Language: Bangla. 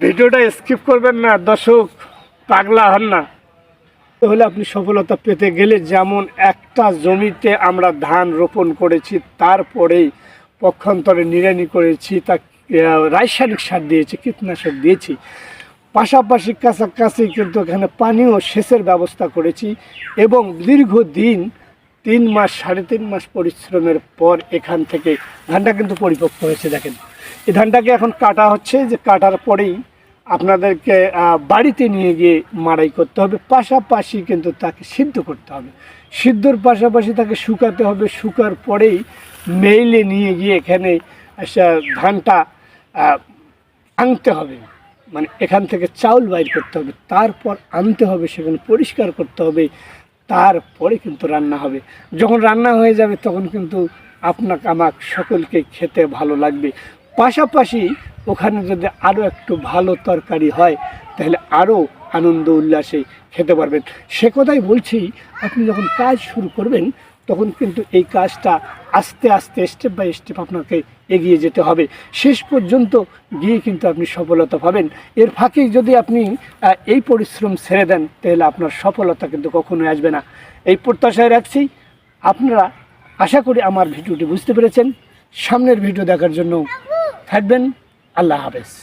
ভিডিওটা স্কিপ করবেন না, দর্শক পাগলা হন না। তাহলে আপনি সফলতা পেতে গেলে যেমন একটা জমিতে আমরা ধান রোপণ করেছি, তারপরেই পক্ষান্তরে নিড়ানি করেছি, তা রাসায়নিক সার দিয়েছি, কীটনাশক দিয়েছি। পাশাপাশি কাছাকাছি কিন্তু এখানে পানি ও সেচের ব্যবস্থা করেছি এবং দীর্ঘদিন তিন মাস, সাড়ে তিন মাস পরিশ্রমের পর এখান থেকে ধানটা কিন্তু পরিপক্ক হয়েছে, দেখেন। এই ধানটাকে এখন কাটা হচ্ছে, যে কাটার পরেই আপনাদেরকে বাড়িতে নিয়ে গিয়ে মাড়াই করতে হবে। পাশাপাশি কিন্তু তাকে সিদ্ধ করতে হবে। সিদ্ধর পাশাপাশি তাকে শুকাতে হবে। শুকার পরেই মেইলে নিয়ে গিয়ে এখানে ধানটা আনতে হবে। মানে এখান থেকে চাউল বাইর করতে হবে। তারপর আনতে হবে, সেখানে পরিষ্কার করতে হবে। তারপরে কিন্তু রান্না হবে। যখন রান্না হয়ে যাবে, তখন কিন্তু আপনাকে, আমাক সকলকে খেতে ভালো লাগবে। পাশাপাশি ওখানে যদি আরও একটু ভালো তরকারি হয়, তাহলে আরও আনন্দ উল্লাসে খেতে পারবেন। সে কথাই বলছি, আপনি যখন কাজ শুরু করবেন, তখন কিন্তু এই কাজটা আস্তে আস্তে স্টেপ বাই স্টেপ আপনাকে এগিয়ে যেতে হবে। শেষ পর্যন্ত গিয়ে কিন্তু আপনি সফলতা পাবেন। এর ফাঁকে যদি আপনি এই পরিশ্রম ছেড়ে দেন, তাহলে আপনার সফলতা কিন্তু কখনোই আসবে না। এই প্রত্যাশায় রাখছি, আপনারা আশা করি আমার ভিডিওটি বুঝতে পেরেছেন। সামনের ভিডিও দেখার জন্য থাকবেন আল্লাহ হাফেজ